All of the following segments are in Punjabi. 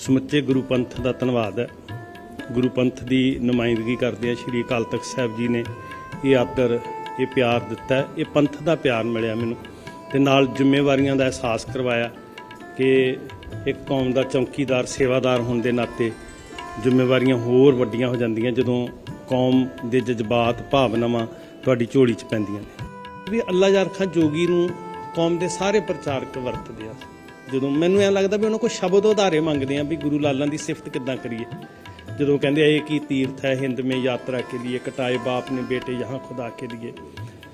ਸਮੁੱਚੇ ਗੁਰੂ ਪੰਥ ਦਾ ਧੰਨਵਾਦ ਹੈ। ਗੁਰੂ ਪੰਥ ਦੀ ਨੁਮਾਇੰਦਗੀ ਕਰਦੇ ਆ ਸ਼੍ਰੀ ਅਕਾਲ ਤਖਤ ਸਾਹਿਬ ਜੀ ਨੇ। ਇਹ ਆਦਰ, ਇਹ ਪਿਆਰ ਦਿੱਤਾ ਇਹ ਪੰਥ ਦਾ ਪਿਆਰ ਮਿਲਿਆ ਮੈਨੂੰ ਤੇ ਨਾਲ ਜ਼ਿੰਮੇਵਾਰੀਆਂ ਦਾ ਅਹਿਸਾਸ ਕਰਵਾਇਆ ਕਿ ਇੱਕ ਕੌਮ ਦਾ ਚੌਕੀਦਾਰ, ਸੇਵਾਦਾਰ ਹੋਣ ਦੇ ਨਾਤੇ ਜ਼ਿੰਮੇਵਾਰੀਆਂ ਹੋਰ ਵੱਡੀਆਂ ਹੋ ਜਾਂਦੀਆਂ ਜਦੋਂ ਕੌਮ ਦੇ ਜਜ਼ਬਾਤ, ਭਾਵਨਾਵਾਂ ਤੁਹਾਡੀ ਝੋਲੀ 'ਚ ਪੈਂਦੀਆਂ ਨੇ। ਵੀ ਅੱਲਾ ਯਾਰ ਖਾਂ ਜੋਗੀ ਨੂੰ ਕੌਮ ਦੇ ਸਾਰੇ ਪ੍ਰਚਾਰਕ ਵਰਤਦੇ ਆ। ਜਦੋਂ ਮੈਨੂੰ ਐਂ ਲੱਗਦਾ ਵੀ ਉਹਨਾਂ ਕੋਲ ਸ਼ਬਦ ਉਧਾਰੇ ਮੰਗਦੇ ਆ ਵੀ ਗੁਰੂ ਲਾਲਾਂ ਦੀ ਸਿਫਤ ਕਿੱਦਾਂ ਕਰੀਏ। ਜਦੋਂ ਕਹਿੰਦੇ ਇਹ ਕੀ ਤੀਰਥ ਹੈ ਹਿੰਦ ਮੇ ਯਾਤਰਾ ਕੇ ਲਈ ਕਟਾਏ ਬਾਪ ਨੇ ਬੇਟੇ ਯਹਾਂ ਖੁਦਾ ਕੇ ਲਈ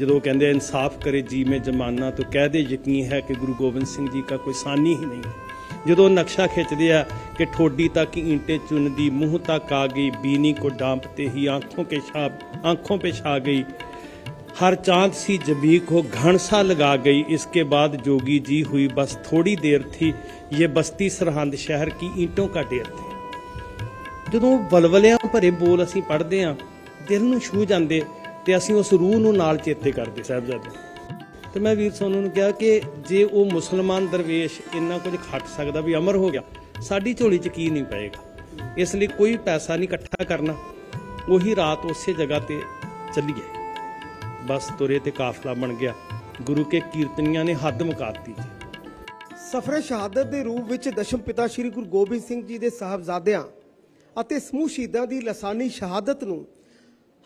ਜਦੋਂ ਕਹਿੰਦੇ ਇਨਸਾਫ ਕਰੇ ਜੀ ਮੇ ਜਮਾਨਾ, ਤੋਂ ਕਹਿ ਦੇ ਯਕੀਨ ਹੈ ਕਿ ਗੁਰੂ ਗੋਬਿੰਦ ਸਿੰਘ ਜੀ ਦਾ ਕੋਈ ਸਾਨੀ ਹੀ ਨਹੀਂ। ਜਦੋਂ ਨਕਸ਼ਾ ਖਿੱਚਦੇ ਆ ਕਿ ਠੋਡੀ ਤੱਕ ਈਂਟੇ ਚੁੰਦੀ ਮੂੰਹ ਤੱਕ ਆ ਗਈ, ਬੀਨੀ ਕੋ ਡਾਂਪਤੇ ਹੀ, ਆਂਖੋਂ ਕੇ ਛਾਪ ਆਂਖੋਂ ਪੇ ਗਈ। हर चांद सी जबी को घण सा लगा गई इसके बाद जोगी जी हुई बस थोड़ी देर थी ये बस्ती सरहंद शहर की ईंटों का ढेर थी ਜਦੋਂ ਬਲਵਲਿਆਂ ਭਰੇ ਬੋਲ ਅਸੀਂ ਪੜ੍ਹਦੇ ਆ ਦਿਲ ਨੂੰ ਛੂ ਜਾਂਦੇ ਤੇ ਅਸੀਂ ਉਸ ਰੂਹ ਨੂੰ ਨਾਲ ਚੇਤੇ ਕਰਦੇ ਸਾਹਿਬਜ਼ਾਦੇ ਤੇ ਮੈਂ ਵੀਰ ਸੋਨੂੰ ਨੂੰ ਕਿਹਾ ਕਿ ਜੇ ਉਹ ਮੁਸਲਮਾਨ ਦਰਵੇਸ਼ ਇੰਨਾ ਕੁਝ ਖੱਟ ਸਕਦਾ ਵੀ ਅਮਰ ਹੋ ਗਿਆ ਸਾਡੀ ਝੋਲੀ 'ਚ ਕੀ ਨਹੀਂ ਪਏਗਾ ਇਸ ਲਈ ਕੋਈ ਪੈਸਾ ਨਹੀਂ ਇਕੱਠਾ ਕਰਨਾ ਉਹੀ ਰਾਤ ਉਸੇ ਜਗ੍ਹਾ ਤੇ ਚੱਲੀਏ ਬਸ ਤੁਰੇ ਤੇ ਕਾਫਲਾ ਬਣ ਗਿਆ। ਗੁਰੂ ਕੇ ਕੀਰਤਨੀਆਂ ਨੇ ਹੱਦ ਮੁਕਾਤੀ ਜੀ। ਸਫਰੇ ਸ਼ਹਾਦਤ ਦੇ ਰੂਪ ਵਿੱਚ ਦਸ਼ਮ ਪਿਤਾ ਸ੍ਰੀ ਗੁਰੂ ਗੋਬਿੰਦ ਸਿੰਘ ਜੀ ਦੇ ਸਾਹਿਬਜ਼ਾਦਿਆਂ ਅਤੇ ਸਮੂਹ ਸ਼ਹੀਦਾਂ ਦੀ ਲਸਾਨੀ ਸ਼ਹਾਦਤ ਨੂੰ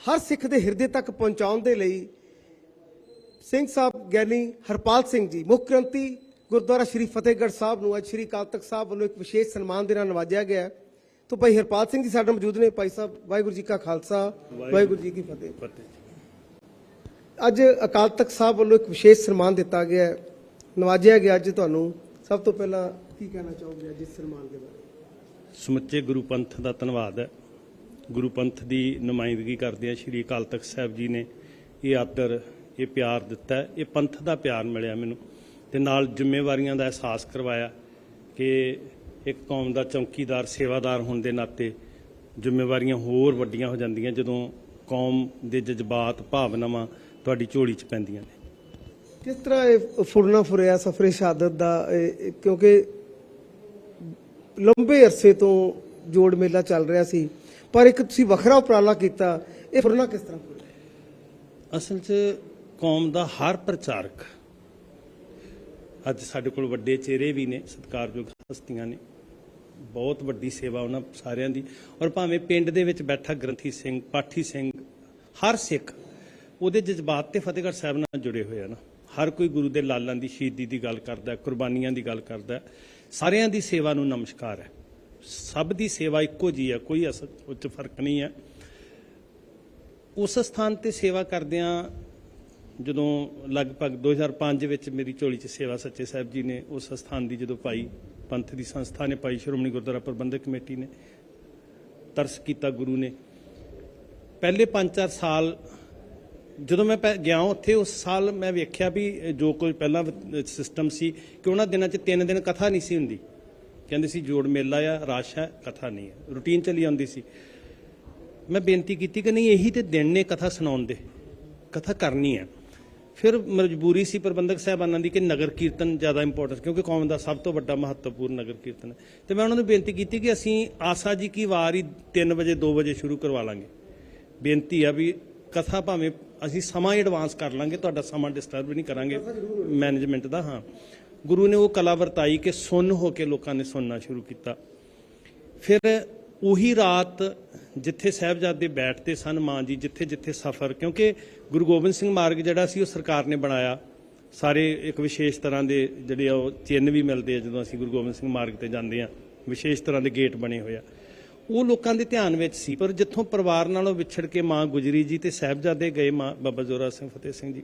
ਹਰ ਸਿੱਖ ਦੇ ਹਿਰਦੇ ਤੱਕ ਪਹੁੰਚਾਉਣ ਦੇ ਲਈ ਸਿੰਘ ਸਾਹਿਬ ਗਿਆਨੀ ਹਰਪਾਲ ਸਿੰਘ ਜੀ ਮੁੱਖ ਗ੍ਰੰਥੀ ਗੁਰਦੁਆਰਾ ਸ੍ਰੀ ਫਤਿਹਗੜ੍ਹ ਸਾਹਿਬ ਨੂੰ ਅੱਜ ਸ੍ਰੀ ਅਕਾਲ ਤਖਤ ਸਾਹਿਬ ਵੱਲੋਂ ਇੱਕ ਵਿਸ਼ੇਸ਼ ਸਨਮਾਨ ਦੇ ਨਾਲ ਨਵਾਜਿਆ ਗਿਆ। ਤਾਂ ਭਾਈ ਹਰਪਾਲ ਸਿੰਘ ਜੀ ਸਾਡੇ ਮੌਜੂਦ ਨੇ ਭਾਈ ਸਾਹਿਬ ਵਾਹਿਗੁਰੂ ਜੀ ਕਾ ਖਾਲਸਾ ਵਾਹਿਗੁਰੂ ਜੀ ਕੀ ਫਤਿਹ। ਅੱਜ ਅਕਾਲ ਤਖਤ ਸਾਹਿਬ ਵੱਲੋਂ ਇੱਕ ਵਿਸ਼ੇਸ਼ ਸਨਮਾਨ ਦਿੱਤਾ ਗਿਆ ਹੈ। ਨਵਾਜਿਆ ਗਿਆ ਅੱਜ ਤੁਹਾਨੂੰ। ਸਭ ਤੋਂ ਪਹਿਲਾਂ ਕੀ ਕਹਿਣਾ ਚਾਹੋਗੇ ਅੱਜ ਇਸ ਸਨਮਾਨ ਦੇ ਬਾਰੇ? ਸਮੁੱਚੇ ਗੁਰੂ ਪੰਥ ਦਾ ਧੰਨਵਾਦ ਹੈ। ਗੁਰੂ ਪੰਥ ਦੀ ਨੁਮਾਇੰਦਗੀ ਕਰਦੇ ਆ ਸ਼੍ਰੀ ਅਕਾਲ ਤਖਤ ਸਾਹਿਬ ਜੀ ਨੇ। ਇਹ ਆਦਰ, ਇਹ ਪਿਆਰ ਦਿੱਤਾ ਇਹ ਪੰਥ ਦਾ ਪਿਆਰ ਮਿਲਿਆ ਮੈਨੂੰ ਤੇ ਨਾਲ ਜ਼ਿੰਮੇਵਾਰੀਆਂ ਦਾ ਅਹਿਸਾਸ ਕਰਵਾਇਆ ਕਿ ਇੱਕ ਕੌਮ ਦਾ ਚੌਕੀਦਾਰ, ਸੇਵਾਦਾਰ ਹੋਣ ਦੇ ਨਾਤੇ ਜ਼ਿੰਮੇਵਾਰੀਆਂ ਹੋਰ ਵੱਡੀਆਂ ਹੋ ਜਾਂਦੀਆਂ ਜਦੋਂ ਕੌਮ ਦੇ ਜਜ਼ਬਾਤ, ਭਾਵਨਾਵਾਂ ਤੁਹਾਡੀ ਝੋਲੀ 'ਚ ਪੈਂਦੀਆਂ ਨੇ। ਕਿਸ ਤਰ੍ਹਾਂ ਇਹ ਫੁਰਨਾ ਫੁਰਿਆ ਸਫਰੇ ਸ਼ਹਾਦਤ ਦਾ ਕਿਉਂਕਿ ਲੰਬੇ ਅਰਸੇ ਤੋਂ ਜੋੜ ਮੇਲਾ ਚੱਲ ਰਿਹਾ ਸੀ ਪਰ ਇੱਕ ਤੁਸੀਂ ਵੱਖਰਾ ਉਪਰਾਲਾ ਕੀਤਾ ਇਹ ਫੁਰਨਾ ਕਿਸ ਤਰ੍ਹਾਂ ਫੁਰਿਆ? ਅਸਲ 'ਚ ਕੌਮ ਦਾ ਹਰ ਪ੍ਰਚਾਰਕ ਅੱਜ ਸਾਡੇ ਕੋਲ ਵੱਡੇ ਚਿਹਰੇ ਵੀ ਨੇ ਸਤਿਕਾਰਯੋਗ ਹਸਤੀਆਂ ਨੇ ਬਹੁਤ ਵੱਡੀ ਸੇਵਾ ਉਹਨਾਂ ਸਾਰਿਆਂ ਦੀ ਔਰ ਭਾਵੇਂ ਪਿੰਡ ਦੇ ਵਿੱਚ ਬੈਠਾ ਗ੍ਰੰਥੀ ਸਿੰਘ ਪਾਠੀ ਸਿੰਘ ਹਰ ਸਿੱਖ ਉਹਦੇ ਜਜ਼ਬਾਤ ਤੇ ਫਤਿਹਗੜ੍ਹ ਸਾਹਿਬ ਨਾਲ ਜੁੜੇ ਹੋਏ ਆ ਨਾ। ਹਰ ਕੋਈ ਗੁਰੂ ਦੇ ਲਾਲਾਂ ਦੀ, ਸ਼ਹੀਦੀ ਦੀ ਗੱਲ ਕਰਦਾ, ਕੁਰਬਾਨੀਆਂ ਦੀ ਗੱਲ ਕਰਦਾ। ਸਾਰਿਆਂ ਦੀ ਸੇਵਾ ਨੂੰ ਨਮਸਕਾਰ ਹੈ। ਸਭ ਦੀ ਸੇਵਾ ਇੱਕੋ ਜੀ ਹੈ, ਕੋਈ ਅਸਲ ਉੱਚ ਫ਼ਰਕ ਨਹੀਂ ਹੈ। ਉਸ ਸਥਾਨ ਤੇ ਸੇਵਾ ਕਰਦਿਆਂ ਜਦੋਂ ਲਗਭਗ 2005 ਵਿੱਚ ਮੇਰੀ ਝੋਲੀ 'ਚ ਸੇਵਾ ਸੱਚੇ ਸਾਹਿਬ ਜੀ ਨੇ ਉਸ ਸਥਾਨ ਦੀ ਜਦੋਂ ਪਾਈ ਪੰਥ ਦੀ ਸੰਸਥਾ ਨੇ ਪਾਈ ਸ਼੍ਰੋਮਣੀ ਗੁਰਦੁਆਰਾ ਪ੍ਰਬੰਧਕ ਕਮੇਟੀ ਨੇ ਤਰਸ ਕੀਤਾ ਗੁਰੂ ਨੇ। ਪਹਿਲੇ 5-4 ਸਾਲ ਜਦੋਂ ਮੈਂ ਪੈ- ਗਿਆ ਉੱਥੇ, ਉਸ ਸਾਲ ਮੈਂ ਵੇਖਿਆ ਵੀ ਜੋ ਕੋਈ ਪਹਿਲਾਂ ਸਿਸਟਮ ਸੀ ਕਿ ਉਹਨਾਂ ਦਿਨਾਂ 'ਚ ਤਿੰਨ ਦਿਨ ਕਥਾ ਨਹੀਂ ਸੀ ਹੁੰਦੀ। ਕਹਿੰਦੇ ਸੀ ਜੋੜ ਮੇਲਾ ਆ, ਰਸ਼ ਹੈ, ਕਥਾ ਨਹੀਂ ਹੈ। ਰੂਟੀਨ ਚਲੀ ਜਾਂਦੀ ਸੀ। ਮੈਂ ਬੇਨਤੀ ਕੀਤੀ ਕਿ ਨਹੀਂ, ਇਹੀ ਤੇ ਦਿਨ ਨੇ ਕਥਾ ਸੁਣਾਉਣ ਦੇ। ਕਥਾ ਕਰਨੀ ਹੈ। ਫਿਰ ਮਜਬੂਰੀ ਸੀ ਪ੍ਰਬੰਧਕ ਸਾਹਿਬਾਨਾਂ ਦੀ ਕਿ ਨਗਰ ਕੀਰਤਨ ਜ਼ਿਆਦਾ ਇੰਪੋਰਟੈਂਟ ਕਿਉਂਕਿ ਕੌਮ ਦਾ ਸਭ ਤੋਂ ਵੱਡਾ ਮਹੱਤਵਪੂਰਨ ਨਗਰ ਕੀਰਤਨ ਹੈ। ਤੇ ਮੈਂ ਉਹਨਾਂ ਨੂੰ ਬੇਨਤੀ ਕੀਤੀ ਕਿ ਅਸੀਂ ਆਸਾ ਜੀ ਕੀ ਵਾਰ ਹੀ 3 ਵਜੇ 2 ਵਜੇ ਸ਼ੁਰੂ ਕਰਵਾ ਲਾਂਗੇ। ਬੇਨਤੀ ਆ ਵੀ ਕਥਾ ਭਾਵੇਂ ਅਸੀਂ ਸਮਾਂ ਐਡਵਾਂਸ ਕਰ ਲਾਂਗੇ ਤੁਹਾਡਾ ਸਮਾਂ ਡਿਸਟਰਬ ਨਹੀਂ ਕਰਾਂਗੇ। ਮੈਨੇਜਮੈਂਟ ਦਾ ਹਾਂ। ਗੁਰੂ ਨੇ ਉਹ ਕਲਾ ਵਰਤਾਈ ਕਿ ਸੁੰਨ ਹੋ ਕੇ ਲੋਕਾਂ ਨੇ ਸੁਣਨਾ ਸ਼ੁਰੂ ਕੀਤਾ। ਫਿਰ ਉਹੀ ਰਾਤ ਜਿੱਥੇ ਸਾਹਿਬਜ਼ਾਦੇ ਬੈਠਦੇ ਸਨ ਮਾਂ ਜੀ ਜਿੱਥੇ ਜਿੱਥੇ ਸਫ਼ਰ ਕਿਉਂਕਿ ਗੁਰੂ ਗੋਬਿੰਦ ਸਿੰਘ ਮਾਰਗ ਜਿਹੜਾ ਸੀ ਉਹ ਸਰਕਾਰ ਨੇ ਬਣਾਇਆ। ਸਾਰੇ ਇੱਕ ਵਿਸ਼ੇਸ਼ ਤਰ੍ਹਾਂ ਦੇ ਜਿਹੜੇ ਉਹ ਚਿੰਨ੍ਹ ਵੀ ਮਿਲਦੇ ਆ ਜਦੋਂ ਅਸੀਂ ਗੁਰੂ ਗੋਬਿੰਦ ਸਿੰਘ ਮਾਰਗ ਤੇ ਜਾਂਦੇ ਆ। ਵਿਸ਼ੇਸ਼ ਤਰ੍ਹਾਂ ਦੇ ਗੇਟ ਬਣੇ ਹੋਏ ਆ। ਉਹ ਲੋਕਾਂ ਦੇ ਧਿਆਨ ਵਿੱਚ ਸੀ। ਪਰ ਜਿੱਥੋਂ ਪਰਿਵਾਰ ਨਾਲੋਂ ਵਿਛੜ ਕੇ ਮਾਂ ਗੁਜਰੀ ਜੀ ਤੇ ਸਾਹਿਬਜ਼ਾਦੇ ਗਏ ਮਾਂ ਬਾਬਾ ਜ਼ੋਰਾ ਸਿੰਘ ਫਤਿਹ ਸਿੰਘ ਜੀ,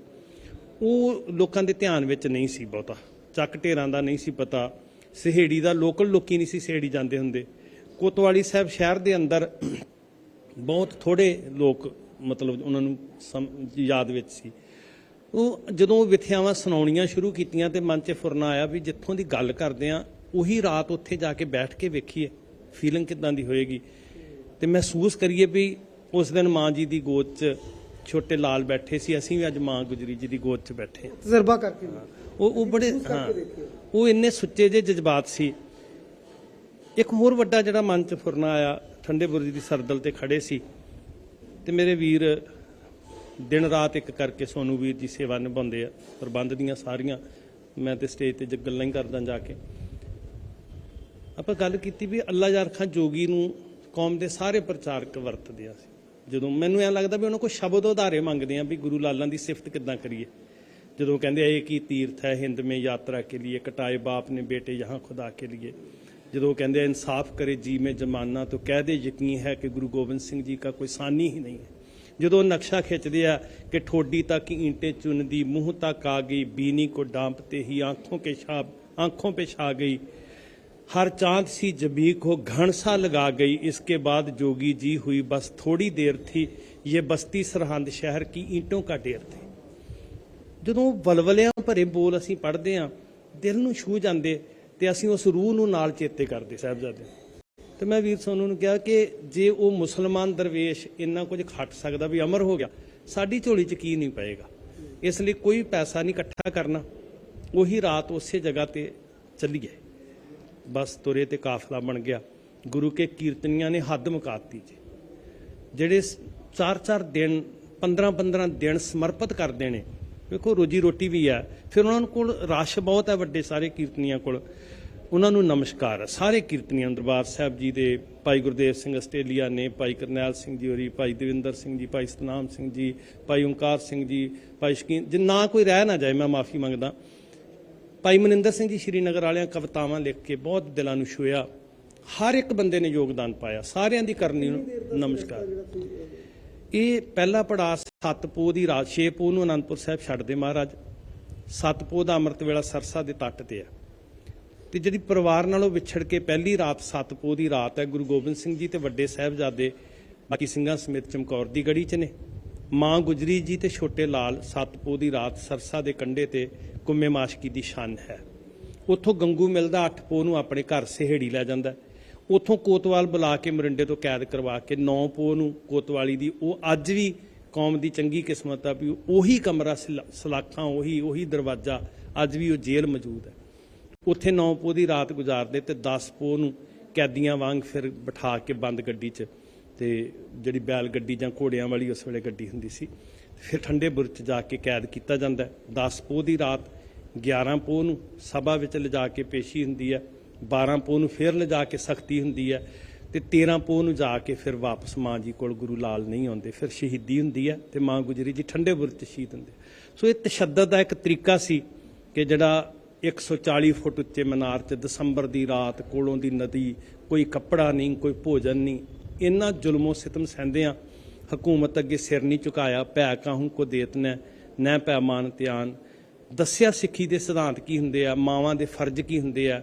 ਉਹ ਲੋਕਾਂ ਦੇ ਧਿਆਨ ਵਿੱਚ ਨਹੀਂ ਸੀ ਬਹੁਤਾ। ਚੱਕ ਢੇਰਾਂ ਦਾ ਨਹੀਂ ਸੀ ਪਤਾ। ਸਹੇੜੀ ਦਾ ਲੋਕਲ ਲੋਕੀ ਨਹੀਂ ਸੀ ਸਹੇੜੀ ਜਾਂਦੇ ਹੁੰਦੇ। ਕੋਤਵਾਲੀ ਸਾਹਿਬ ਸ਼ਹਿਰ ਦੇ ਅੰਦਰ ਬਹੁਤ ਥੋੜੇ ਲੋਕ ਮਤਲਬ ਉਹਨਾਂ ਨੂੰ ਸਮ- ਯਾਦ ਵਿੱਚ ਸੀ। ਉਹ ਜਦੋਂ ਵਿਥਿਆਵਾਂ ਸੁਣਾਉਣੀਆਂ ਸ਼ੁਰੂ ਕੀਤੀਆਂ ਤੇ ਮਨ 'ਚ ਫੁਰਨਾ ਆਇਆ ਵੀ ਜਿੱਥੋਂ ਦੀ ਗੱਲ ਕਰਦੇ ਆ, ਉਹੀ ਰਾਤ ਉੱਥੇ ਜਾ ਕੇ ਬੈਠ ਕੇ ਵੇਖੀਏ। ਫੀਲਿੰਗ ਕਿਦਾਂ ਦੀ ਹੋਏਗੀ? ਤੇ ਮਹਿਸੂਸ ਕਰੀਏ ਵੀ ਉਸ ਦਿਨ ਮਾਂ ਜੀ ਦੀ ਗੋਦ 'ਚ ਛੋਟੇ ਲਾਲ ਬੈਠੇ ਸੀ ਅਸੀਂ ਵੀ ਅੱਜ ਮਾਂ ਗੁਜਰੀ ਜੀ ਦੀ ਗੋਦ 'ਚ ਬੈਠੇ ਹਾਂ। ਤਜਰਬਾ ਕਰਕੇ। ਉਹ ਉਹ ਬੜੇ ਹਾਂ। ਉਹ ਇੰਨੇ ਸੁੱਚੇ ਜਿਹੇ ਜਜ਼ਬਾਤ ਸੀ। ਇੱਕ ਹੋਰ ਵੱਡਾ ਜਿਹੜਾ ਮਨ ਚ ਫੁਰਨਾ ਆਇਆ ਠੰਡੇ ਬੁਰਜ ਦੀ ਸਰਦਲ ਤੇ ਖੜੇ ਸੀ। ਤੇ ਮੇਰੇ ਵੀਰ ਦਿਨ ਰਾਤ ਇੱਕ ਕਰਕੇ ਸੋਨੂ ਵੀਰ ਜੀ ਸੇਵਾ ਨਿਭਾਉਂਦੇ ਆ ਪ੍ਰਬੰਧ ਦੀਆਂ ਸਾਰੀਆਂ। ਮੈਂ ਤੇ ਸਟੇਜ ਤੇ ਗੱਲਾਂ ਹੀ ਕਰਦਾ ਜਾ ਕੇ। ਆਪਾਂ ਗੱਲ ਕੀਤੀ ਵੀ ਅੱਲਾ ਯਾਰ ਖਾਂ ਜੋਗੀ ਨੂੰ ਕੌਮ ਦੇ ਸਾਰੇ ਪ੍ਰਚਾਰਕ ਵਰਤਦੇ ਆ ਜਦੋਂ ਮੈਨੂੰ ਐਂ ਲੱਗਦਾ ਵੀ ਉਹਨਾਂ ਕੋਲ ਸ਼ਬਦ ਉਧਾਰੇ ਮੰਗਦੇ ਆ ਵੀ ਗੁਰੂ ਲਾਲਾਂ ਦੀ ਸਿਫਤ ਕਿੱਦਾਂ ਕਰੀਏ। ਜਦੋਂ ਕਹਿੰਦੇ ਆ, ਇਹ ਕੀ ਤੀਰਥ ਹੈ ਹਿੰਦ ਮੇ ਯਾਤਰਾ ਕੇ ਲਈ ਕਟਾਏ ਬਾਪ ਨੇ ਬੇਟੇ ਯਹਾਂ ਖੁਦਾ ਕੇ ਲਈ ਜਦੋਂ ਕਹਿੰਦੇ ਇਨਸਾਫ ਕਰੇ ਜੀ ਮੇ ਜਮਾਨਾ, ਤੋਂ ਕਹਿ ਦੇ ਯਕੀਨ ਹੈ ਕਿ ਗੁਰੂ ਗੋਬਿੰਦ ਸਿੰਘ ਜੀ ਦਾ ਕੋਈ ਸਾਨੀ ਹੀ ਨਹੀਂ ਹੈ। ਜਦੋਂ ਨਕਸ਼ਾ ਖਿੱਚਦੇ ਆ ਕਿ ਠੋਡੀ ਤੱਕ ਈਂਟੇ ਚੁੰਦੀ ਮੂੰਹ ਤੱਕ ਆ ਗਈ, ਬੀਨੀ ਕੋ ਡਾਂਪਤੇ ਹੀ ਆਂਖੋਂ ਕੇ ਛਾਪ ਆਂਖੋਂ ਪੇ ਗਈ हर चांद सी जबी को घण सा लगा गई इसके बाद जोगी जी हुई बस थोड़ी देर थी ये बस्ती सरहंद शहर की ईंटों का ढेर थी ਜਦੋਂ ਵਲਵਲਿਆਂ ਭਰੇ ਬੋਲ ਅਸੀਂ ਪੜ੍ਹਦੇ ਆ ਦਿਲ ਨੂੰ ਛੂ ਜਾਂਦੇ ਤੇ ਅਸੀਂ ਉਸ ਰੂਹ ਨੂੰ ਨਾਲ ਚੇਤੇ ਕਰਦੇ ਸਾਹਿਬਜ਼ਾਦੇ ਤੇ ਮੈਂ ਵੀਰ ਸੋਨੂੰ ਨੂੰ ਕਿਹਾ ਕਿ ਜੇ ਉਹ ਮੁਸਲਮਾਨ ਦਰਵੇਸ਼ ਇੰਨਾ ਕੁਝ ਖੱਟ ਸਕਦਾ ਵੀ ਅਮਰ ਹੋ ਗਿਆ ਸਾਡੀ ਝੋਲੀ 'ਚ ਕੀ ਨਹੀਂ ਪਏਗਾ ਇਸ ਲਈ ਕੋਈ ਪੈਸਾ ਨਹੀਂ ਇਕੱਠਾ ਕਰਨਾ ਉਹੀ ਰਾਤ ਉਸੇ ਜਗ੍ਹਾ ਤੇ ਚੱਲੀਏ ਬਸ ਤੁਰੇ ਤੇ ਕਾਫਲਾ ਬਣ ਗਿਆ। ਗੁਰੂ ਕੇ ਕੀਰਤਨੀਆਂ ਨੇ ਹੱਦ ਮੁਕਾਤੀ ਜੀ। ਜਿਹੜੇ 4-4 ਦਿਨ 15-15 ਦਿਨ ਸਮਰਪਿਤ ਕਰਦੇ ਨੇ। ਵੇਖੋ, ਰੋਜੀ ਰੋਟੀ ਵੀ ਹੈ। ਫਿਰ ਉਹਨਾਂ ਕੋਲ ਰਸ਼ ਬਹੁਤ ਹੈ ਵੱਡੇ ਸਾਰੇ ਕੀਰਤਨੀਆਂ ਕੋਲ। ਉਹਨਾਂ ਨੂੰ ਨਮਸਕਾਰ ਹੈ। ਸਾਰੇ ਕੀਰਤਨੀਆਂ ਦਰਬਾਰ ਸਾਹਿਬ ਜੀ ਦੇ ਭਾਈ ਗੁਰਦੇਵ ਸਿੰਘ ਆਸਟ੍ਰੇਲੀਆ ਨੇ, ਭਾਈ ਕਰਨੈਲ ਸਿੰਘ ਜੀ ਹੋਰੀ, ਭਾਈ ਦਵਿੰਦਰ ਸਿੰਘ ਜੀ, ਭਾਈ ਸਤਨਾਮ ਸਿੰਘ ਜੀ, ਭਾਈ ਓਂਕਾਰ ਸਿੰਘ ਜੀ, ਭਾਈ ਸ਼ਕੀਨ, ਜੇ ਨਾ ਕੋਈ ਰਹਿ ਨਾ ਜਾਏ, ਮੈਂ ਮਾਫੀ ਮੰਗਦਾ। ਭਾਈ ਮਨਿੰਦਰ ਸਿੰਘ ਜੀ ਸ਼੍ਰੀਨਗਰ ਵਾਲਿਆਂ ਕਵਿਤਾਵਾਂ ਲਿਖ ਕੇ ਬਹੁਤ ਦਿਲਾਂ ਨੂੰ ਛੂਇਆ ਹਰ ਇੱਕ ਬੰਦੇ ਨੇ ਯੋਗਦਾਨ ਪਾਇਆ। ਸਾਰਿਆਂ ਦੀ ਕਰਨੀ ਨਮਸਕਾਰ। ਇਹ ਪਹਿਲਾ ਪੜਾਅ ਸੱਤ ਪੋਹ ਦੀ ਰਾਤ, ਛੇ ਪੋਹ ਨੂੰ ਅਨੰਦਪੁਰ ਸਾਹਿਬ ਛੱਡਦੇ ਮਹਾਰਾਜ। ਸੱਤ ਪੋਹ ਦਾ ਅੰਮ੍ਰਿਤ ਵੇਲਾ ਸਰਸਾ ਦੇ ਤੱਟ ਤੇ ਆ। ਤੇ ਜਿਹੜੀ ਪਰਿਵਾਰ ਨਾਲੋਂ ਵਿਛੜ ਕੇ ਪਹਿਲੀ ਰਾਤ ਸੱਤ ਪੋਹ ਦੀ ਰਾਤ ਹੈ, ਗੁਰੂ ਗੋਬਿੰਦ ਸਿੰਘ ਜੀ ਤੇ ਵੱਡੇ ਸਾਹਿਬਜ਼ਾਦੇ ਬਾਕੀ ਸਿੰਘਾਂ ਸਮੇਤ ਚਮਕੌਰ ਦੀ ਗੜੀ 'ਚ ਨੇ। ਮਾਂ ਗੁਜਰੀ ਜੀ ਤੇ ਛੋਟੇ ਲਾਲ ਸੱਤ ਪੋਹ ਦੀ ਰਾਤ ਸਰਸਾ ਦੇ ਕੰਢੇ ਤੇ ਕੁੰਮੇ ਮਾਸ਼ਕੀ ਦੀ ਸ਼ਾਨ ਹੈ। ਉੱਥੋਂ ਗੰਗੂ ਮਿਲਦਾ ਅੱਠ ਪੋਹ ਨੂੰ ਆਪਣੇ ਘਰ ਸਹੇੜੀ ਲੈ ਜਾਂਦਾ ਉੱਥੋਂ ਕੋਤਵਾਲ ਬੁਲਾ ਕੇ ਮਰਿੰਡੇ ਤੋਂ ਕੈਦ ਕਰਵਾ ਕੇ ਨੌ ਪੋਹ ਨੂੰ ਕੋਤਵਾਲੀ ਦੀ, ਉਹ ਅੱਜ ਵੀ ਕੌਮ ਦੀ ਚੰਗੀ ਕਿਸਮਤ ਆ ਵੀ ਉਹੀ ਕਮਰਾ ਸਲਾ- ਸਲਾਖਾਂ, ਉਹੀ ਉਹੀ ਦਰਵਾਜ਼ਾ ਅੱਜ ਵੀ ਉਹ ਜੇਲ੍ਹ ਮੌਜੂਦ ਹੈ। ਉੱਥੇ ਨੌ ਪੋਹ ਦੀ ਰਾਤ ਗੁਜ਼ਾਰਦੇ ਤੇ 10 ਪੋਹ ਨੂੰ ਕੈਦੀਆਂ ਵਾਂਗ ਫਿਰ ਬਿਠਾ ਕੇ ਬੰਦ ਗੱਡੀ 'ਚ ਤੇ ਜਿਹੜੀ ਬੈਲ ਗੱਡੀ ਜਾਂ ਘੋੜਿਆਂ ਵਾਲੀ ਉਸ ਵੇਲੇ ਗੱਡੀ ਹੁੰਦੀ ਸੀ। ਫਿਰ ਠੰਡੇ ਬੁਰਜ 'ਚ ਜਾ ਕੇ ਕੈਦ ਕੀਤਾ ਜਾਂਦਾ ਹੈ। 10 ਪੋਹ ਦੀ ਰਾਤ 11 ਪੋਹ ਨੂੰ ਸਭਾ ਵਿੱਚ ਲਿਜਾ ਕੇ ਪੇਸ਼ੀ ਹੁੰਦੀ ਹੈ। 12 ਪੋਹ ਨੂੰ ਫਿਰ ਲਿਜਾ ਕੇ ਸਖਤੀ ਹੁੰਦੀ ਹੈ ਤੇ 13 ਪੋਹ ਨੂੰ ਜਾ ਕੇ ਫਿਰ ਵਾਪਸ ਮਾਂ ਜੀ ਕੋਲ ਗੁਰੂ ਲਾਲ ਨਹੀਂ ਆਉਂਦੇ। ਫਿਰ ਸ਼ਹੀਦੀ ਹੁੰਦੀ ਹੈ ਤੇ ਮਾਂ ਗੁਜਰੀ ਜੀ ਠੰਡੇ ਬੁਰਜ 'ਚ ਸ਼ਹੀਦ ਹੁੰਦੇ। ਸੋ ਇਹ ਤਸ਼ੱਦਦ ਦਾ ਇੱਕ ਤਰੀਕਾ ਸੀ ਕਿ ਜਿਹੜਾ 140 ਫੁੱਟ ਉੱਚੇ ਮਨਾਰ 'ਚ ਦਸੰਬਰ ਦੀ ਰਾਤ ਕੋਲੋਂ ਦੀ ਨਦੀ, ਕੋਈ ਕੱਪੜਾ ਨਹੀਂ, ਕੋਈ ਭੋਜਨ ਨਹੀਂ ਇੰਨਾ ਜ਼ੁਲਮੋ ਸਿਤਮ ਸਹਿੰਦਿਆਂ ਹਕੂਮਤ ਅੱਗੇ ਸਿਰ ਨਹੀਂ ਝੁਕਾਇਆ, ਭੈ ਕਾਹੂ ਕੋ ਦੇਤ ਨੇ ਨੈ ਪੈ ਮਾਨ ਧਿਆਨ। ਦੱਸਿਆ ਸਿੱਖੀ ਦੇ ਸਿਧਾਂਤ ਕੀ ਹੁੰਦੇ ਆ, ਮਾਵਾਂ ਦੇ ਫਰਜ਼ ਕੀ ਹੁੰਦੇ ਆ,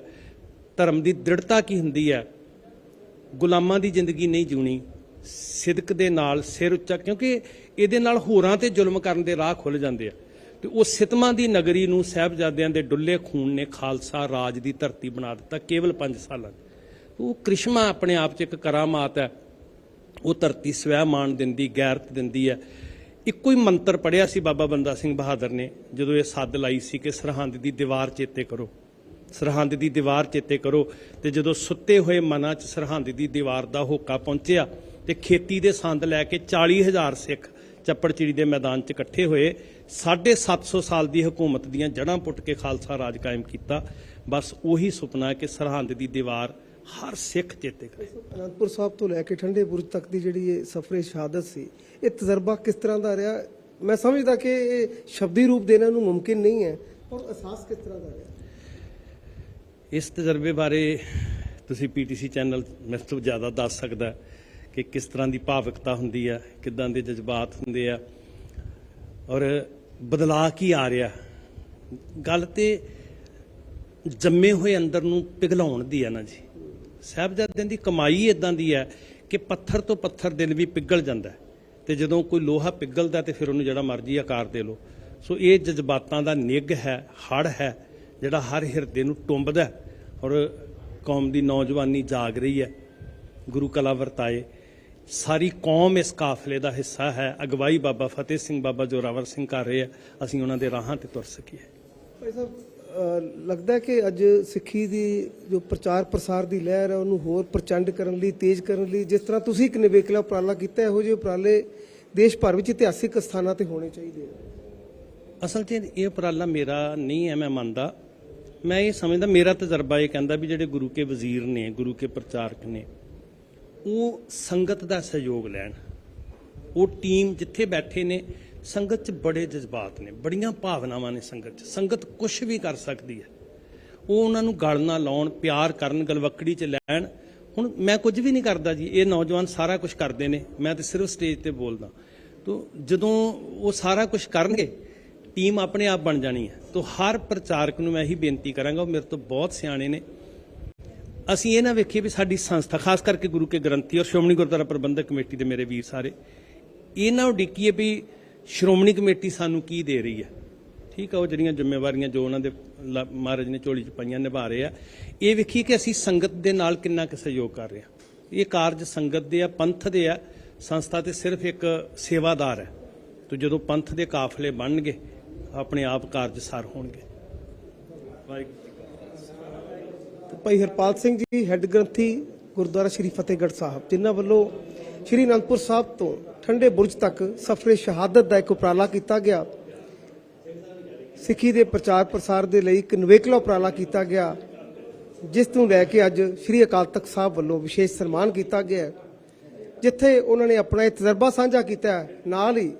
ਧਰਮ ਦੀ ਦ੍ਰਿੜਤਾ ਕੀ ਹੁੰਦੀ ਹੈ ਗੁਲਾਮਾਂ ਦੀ ਜ਼ਿੰਦਗੀ ਨਹੀਂ ਜਿਉਣੀ, ਸਿਦਕ ਦੇ ਨਾਲ ਸਿਰ ਉੱਚਾ, ਕਿਉਂਕਿ ਇਹਦੇ ਨਾਲ ਹੋਰਾਂ ਤੇ ਜ਼ੁਲਮ ਕਰਨ ਦੇ ਰਾਹ ਖੁੱਲ ਜਾਂਦੇ ਆ। ਤੇ ਉਹ ਸਿਤਮਾਂ ਦੀ ਨਗਰੀ ਨੂੰ ਸਹਿਬਜ਼ਾਦਿਆਂ ਦੇ ਡੁੱਲੇ ਖੂਨ ਨੇ ਖਾਲਸਾ ਰਾਜ ਦੀ ਧਰਤੀ ਬਣਾ ਦਿੱਤਾ ਕੇਵਲ 5 ਸਾਲਾਂ 'ਚ। ਉਹ ਕ੍ਰਿਸ਼ਮਾ ਆਪਣੇ ਆਪ 'ਚ ਇੱਕ ਕਰਾਮਾਤ ਹੈ। ਉਹ ਧਰਤੀ ਸਵੈ ਮਾਣ ਦਿੰਦੀ, ਗੈਰਤ ਦਿੰਦੀ ਹੈ। ਇੱਕੋ ਹੀ ਮੰਤਰ ਪੜਿਆ ਸੀ ਬਾਬਾ ਬੰਦਾ ਸਿੰਘ ਬਹਾਦਰ ਨੇ, ਜਦੋਂ ਇਹ ਸੱਦ ਲਾਈ ਸੀ ਕਿ ਸਰਹੰਦ ਦੀ ਦੀਵਾਰ ਚੇਤੇ ਕਰੋ। ਸਰਹੰਦ ਦੀ ਦੀਵਾਰ ਚੇਤੇ ਕਰੋ ਤੇ ਜਦੋਂ ਸੁੱਤੇ ਹੋਏ ਮਨਾਂ 'ਚ ਸਰਹੰਦ ਦੀ ਦੀਵਾਰ ਦਾ ਹੋਕਾ ਪਹੁੰਚਿਆ ਤੇ ਖੇਤੀ ਦੇ ਸੰਦ ਲੈ ਕੇ 40000 ਸਿੱਖ ਚੱਪੜਚਿੜੀ ਦੇ ਮੈਦਾਨ 'ਚ ਇਕੱਠੇ ਹੋਏ 750 ਸਾਲ ਦੀ ਹਕੂਮਤ ਦੀਆਂ ਜੜ੍ਹਾਂ ਪੁੱਟ ਕੇ ਖਾਲਸਾ ਰਾਜ ਕਾਇਮ ਕੀਤਾ। ਬਸ ਉਹੀ ਸੁਪਨਾ ਕਿ ਸਰਹੰਦ ਦੀ ਦੀਵਾਰ ਹਰ ਸਿੱਖ ਚੇਤੇ ਕਰੇ। ਅਨੰਦਪੁਰ ਸਾਹਿਬ ਤੋਂ ਲੈ ਕੇ ਠੰਡੇ ਬੁਰਜ ਤੱਕ ਦੀ ਜਿਹੜੀ ਇਹ ਸਫ਼ਰੇ ਸ਼ਹਾਦਤ ਸੀ ਇਹ ਤਜਰਬਾ ਕਿਸ ਤਰ੍ਹਾਂ ਦਾ ਰਿਹਾ? ਮੈਂ ਸਮਝਦਾ ਕਿ ਇਹ ਸ਼ਬਦੀ ਰੂਪ ਦੇਣਾ ਨੂੰ ਮੁਮਕਿਨ ਨਹੀਂ ਹੈ ਪਰ ਅਹਿਸਾਸ ਕਿਸ ਤਰ੍ਹਾਂ ਦਾ ਰਿਹਾ? ਇਸ ਤਜਰਬੇ ਬਾਰੇ ਤੁਸੀਂ ਪੀਟੀਸੀ ਚੈਨਲ ਮੇਰੇ ਤੋਂ ਜ਼ਿਆਦਾ ਦੱਸ ਸਕਦਾ ਕਿ ਕਿਸ ਤਰ੍ਹਾਂ ਦੀ ਭਾਵਿਕਤਾ ਹੁੰਦੀ ਹੈ ਕਿੱਦਾਂ ਦੇ ਜਜ਼ਬਾਤ ਹੁੰਦੇ ਆ ਔਰ ਬਦਲਾਅ ਕੀ ਆ ਰਿਹਾ? ਗੱਲ ਤੇ ਜੰਮੇ ਹੋਏ ਅੰਦਰ ਨੂੰ ਪਿਘਲਾਉਣ ਦੀ ਹੈ ਨਾ ਜੀ। ਸਾਹਿਬਜ਼ਾਦਿਆਂ ਦੀ ਕਮਾਈ ਇਦਾਂ ਦੀ ਹੈ ਕਿ ਪੱਥਰ ਤੋਂ ਪੱਥਰ ਦਿਨ ਵੀ ਪਿਘਲ ਜਾਂਦਾ ਹੈ ਤੇ ਜਦੋਂ ਕੋਈ ਲੋਹਾ ਪਿਘਲਦਾ ਤੇ ਫਿਰ ਉਹਨੂੰ ਜਿਹੜਾ ਮਰਜ਼ੀ ਆਕਾਰ ਦੇ ਲਓ। ਸੋ ਇਹ ਜਜ਼ਬਾਤਾਂ ਦਾ ਨਿੱਘ ਹੈ ਹੜ ਹੈ, ਜਿਹੜਾ ਹਰ ਹਿਰਦੇ ਨੂੰ ਟੁੰਬਦਾ ਔਰ ਕੌਮ ਦੀ ਨੌਜਵਾਨੀ ਜਾਗ ਰਹੀ ਹੈ। ਗੁਰੂ ਕਲਾ ਵਰਤਾਏ, ਸਾਰੀ ਕੌਮ ਇਸ ਕਾਫਲੇ ਦਾ ਹਿੱਸਾ ਹੈ। ਅਗਵਾਈ ਬਾਬਾ ਫਤਿਹ ਸਿੰਘ ਬਾਬਾ ਜੋਰਾਵਰ ਸਿੰਘ ਕਰ ਰਹੇ ਆ। ਅਸੀਂ ਉਹਨਾਂ ਦੇ ਰਾਹਾਂ ਤੇ ਤੁਰ ਸਕੀਏ। ਭਾਈ ਸਾਹਿਬ ਲੱਗਦਾ ਕਿ ਅੱਜ ਸਿੱਖੀ ਦੀ ਜੋ ਪ੍ਰਚਾਰ ਪ੍ਰਸਾਰ ਦੀ ਲਹਿਰ ਹੈ, ਉਹਨੂੰ ਹੋਰ ਪ੍ਰਚੰਡ ਕਰਨ ਲਈ, ਤੇਜ਼ ਕਰਨ ਲਈ, ਜਿਸ ਤਰ੍ਹਾਂ ਤੁਸੀਂ ਇੱਕ ਨਿਵੇਕਲਾ ਉਪਰਾਲਾ ਕੀਤਾ, ਇਹੋ ਜਿਹੇ ਉਪਰਾਲੇ ਦੇਸ਼ ਭਰ ਵਿੱਚ ਇਤਿਹਾਸਿਕ ਸਥਾਨਾਂ ਤੇ ਹੋਣੇ ਚਾਹੀਦੇ ਆ। ਅਸਲ 'ਚ ਇਹ ਉਪਰਾਲਾ ਮੇਰਾ ਨਹੀਂ ਹੈ, ਮੈਂ ਮੰਨਦਾ। ਮੈਂ ਇਹ ਸਮਝਦਾ, ਮੇਰਾ ਤਜਰਬਾ ਇਹ ਕਹਿੰਦਾ ਵੀ ਜਿਹੜੇ ਗੁਰੂ ਕੇ ਵਜ਼ੀਰ ਨੇ, ਗੁਰੂ ਕੇ ਪ੍ਰਚਾਰਕ ਨੇ, ਉਹ ਸੰਗਤ ਦਾ ਸਹਿਯੋਗ ਲੈਣ। ਉਹ ਟੀਮ ਜਿੱਥੇ ਬੈਠੇ ਨੇ ਸੰਗਤ 'ਚ ਬੜੇ ਜਜ਼ਬਾਤ ਨੇ, ਬੜੀਆਂ ਭਾਵਨਾਵਾਂ ਨੇ ਸੰਗਤ 'ਚ। ਸੰਗਤ ਕੁਝ ਵੀ ਕਰ ਸਕਦੀ ਹੈ। ਉਹ ਉਹਨਾਂ ਨੂੰ ਗਲ ਨਾ ਲਾਉਣ, ਪਿਆਰ ਕਰਨ, ਗਲਵੱਕੜੀ 'ਚ ਲੈਣ। ਹੁਣ ਮੈਂ ਕੁਝ ਵੀ ਨਹੀਂ ਕਰਦਾ ਜੀ, ਇਹ ਨੌਜਵਾਨ ਸਾਰਾ ਕੁਝ ਕਰਦੇ ਨੇ, ਮੈਂ ਤੇ ਸਿਰਫ ਸਟੇਜ ਤੇ ਬੋਲਦਾ। ਤੋ ਜਦੋਂ ਉਹ ਸਾਰਾ ਕੁਝ ਕਰਨਗੇ, ਟੀਮ ਆਪਣੇ ਆਪ ਬਣ ਜਾਣੀ ਹੈ। ਤੋ ਹਰ ਪ੍ਰਚਾਰਕ ਨੂੰ ਮੈਂ ਇਹੀ ਬੇਨਤੀ ਕਰਾਂਗਾ, ਉਹ ਮੇਰੇ ਤੋਂ ਬਹੁਤ ਸਿਆਣੇ ਨੇ। ਅਸੀਂ ਇਹ ਨਾ ਵੇਖੀਏ ਵੀ ਸਾਡੀ ਸੰਸਥਾ, ਖਾਸ ਕਰਕੇ ਗੁਰੂ ਕੇ ਗ੍ਰੰਥੀ ਔਰ ਸ਼੍ਰੋਮਣੀ ਗੁਰਦੁਆਰਾ ਪ੍ਰਬੰਧਕ ਕਮੇਟੀ ਦੇ ਮੇਰੇ ਵੀਰ ਸਾਰੇ, ਇਹ ਨਾ ਉਡੀਕੀਏ ਵੀ ਸ਼੍ਰੋਮਣੀ ਕਮੇਟੀ ਸਾਨੂੰ ਕੀ ਦੇ ਰਹੀ ਹੈ? ਠੀਕ ਆ, ਉਹ ਜਿਹੜੀਆਂ ਜ਼ਿੰਮੇਵਾਰੀਆਂ ਜੋ ਉਹਨਾਂ ਦੇ ਮਹਾਰਾਜ ਨੇ ਝੋਲੀ ਚ ਪਾਈਆਂ, ਨਿਭਾ ਰਹੇ ਆ। ਇਹ ਵੇਖੀਏ ਕਿ ਅਸੀਂ ਸੰਗਤ ਦੇ ਨਾਲ ਕਿੰਨਾ ਕੁ ਸਹਿਯੋਗ ਕਰ ਰਹੇ ਹਾਂ ਇਹ ਕਾਰਜ ਸੰਗਤ ਦੇ ਆ, ਪੰਥ ਦੇ ਆ। ਸੰਸਥਾ ਤੇ ਸਿਰਫ ਇੱਕ ਸੇਵਾਦਾਰ ਹੈ। ਤੇ ਜਦੋਂ ਪੰਥ ਦੇ ਕਾਫਲੇ ਬਣਨਗੇ, ਆਪਣੇ ਆਪ ਕਾਰਜ ਸਾਰ ਹੋਣਗੇ। ਭਾਈ ਹਰਪਾਲ ਸਿੰਘ ਜੀ, ਹੈੱਡ ਗ੍ਰੰਥੀ ਗੁਰਦੁਆਰਾ ਸ਼੍ਰੀ ਫਤਿਹਗੜ੍ਹ ਸਾਹਿਬ, ਜਿਨ੍ਹਾਂ ਵੱਲੋਂ ਸ਼੍ਰੀ ਅਨੰਦਪੁਰ ਸਾਹਿਬ ਤੋਂ ਠੰਡੇ ਬੁਰਜ ਤੱਕ ਸਫ਼ਰੇ ਸ਼ਹਾਦਤ ਦਾ ਇੱਕ ਉਪਰਾਲਾ ਕੀਤਾ ਗਿਆ। ਸਿੱਖੀ ਦੇ ਪ੍ਰਚਾਰ ਪ੍ਰਸਾਰ ਦੇ ਲਈ ਇੱਕ ਨਵੇਕਲਾ ਉਪਰਾਲਾ ਕੀਤਾ ਗਿਆ, ਜਿਸ ਨੂੰ ਲੈ ਕੇ ਅੱਜ ਸ਼੍ਰੀ ਅਕਾਲ ਤਖਤ ਸਾਹਿਬ ਵੱਲੋਂ ਵਿਸ਼ੇਸ਼ ਸਨਮਾਨ ਕੀਤਾ ਗਿਆ। ਜਿੱਥੇ ਉਹਨਾਂ ਨੇ ਆਪਣਾ ਇਹ ਤਜਰਬਾ ਸਾਂਝਾ ਕੀਤਾ ਨਾਲ ਹੀ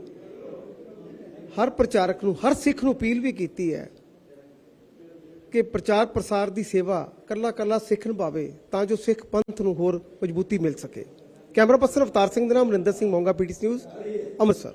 ਹਰ ਪ੍ਰਚਾਰਕ ਨੂੰ, ਹਰ ਸਿੱਖ ਨੂੰ ਅਪੀਲ ਵੀ ਕੀਤੀ ਹੈ ਕਿ ਪ੍ਰਚਾਰ ਪ੍ਰਸਾਰ ਦੀ ਸੇਵਾ ਕੱਲਾ ਕੱਲਾ ਸਿੱਖ ਨਿਭਾਵੇ, ਤਾਂ ਜੋ ਸਿੱਖ ਪੰਥ ਨੂੰ ਹੋਰ ਮਜ਼ਬੂਤੀ ਮਿਲ ਸਕੇ। ਕੈਮਰਾ ਪਰਸਨ ਅਵਤਾਰ ਸਿੰਘ ਦੇ ਨਾਮ ਮਨਿੰਦਰ ਸਿੰਘ ਮੋਂਗਾ ਪੀਟੀਸੀ ਨਿਊਜ਼ ਅੰਮ੍ਰਿਤਸਰ।